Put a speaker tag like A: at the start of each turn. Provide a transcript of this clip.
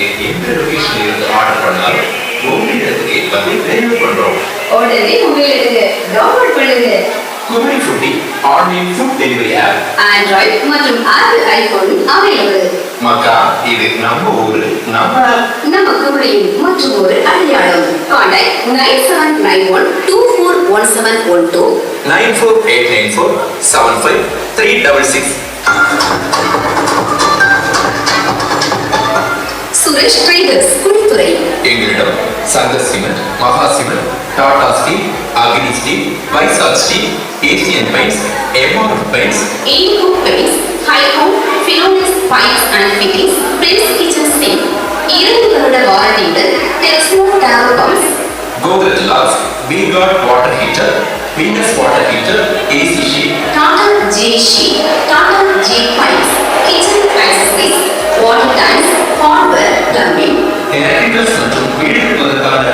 A: நீங்க எந்த லொகேஷன்ல இருந்து ஆர்டர் பண்ணாலும் உங்களிடத்துக்கு வந்து டெலிவரி பண்றோம்
B: உடனே மொபைல் எடுங்க டவுன்லோட் பண்ணுங்க.
A: Kumari foodie online food delivery app
B: Android மற்றும் ஆப்பிள் ஐபோன் அவைலபிள்
A: மக்கா இது நம்ம ஊரு நம்ம.
B: நம்ம குமரியின் மற்றும் ஒரு அடையாளம். Contact nine seven nine one two four one seven one two
A: nine four eight nine four seven five three double six
B: Suresh traders Kuzhithurai
A: எங்களிடம் Shankar cement Maha cement Tata steel Agni steel Vizag steel Asian paints MR paints
B: Indigo Paints, Highcom, Filonis Pipes and Fittings, Prince Kitchen Sink, இரண்டு வருட வாரண்டியுடன் Texmo Deval pumps
A: Gokul locks V guard water heater Venus water heater ஈடுவதற்கான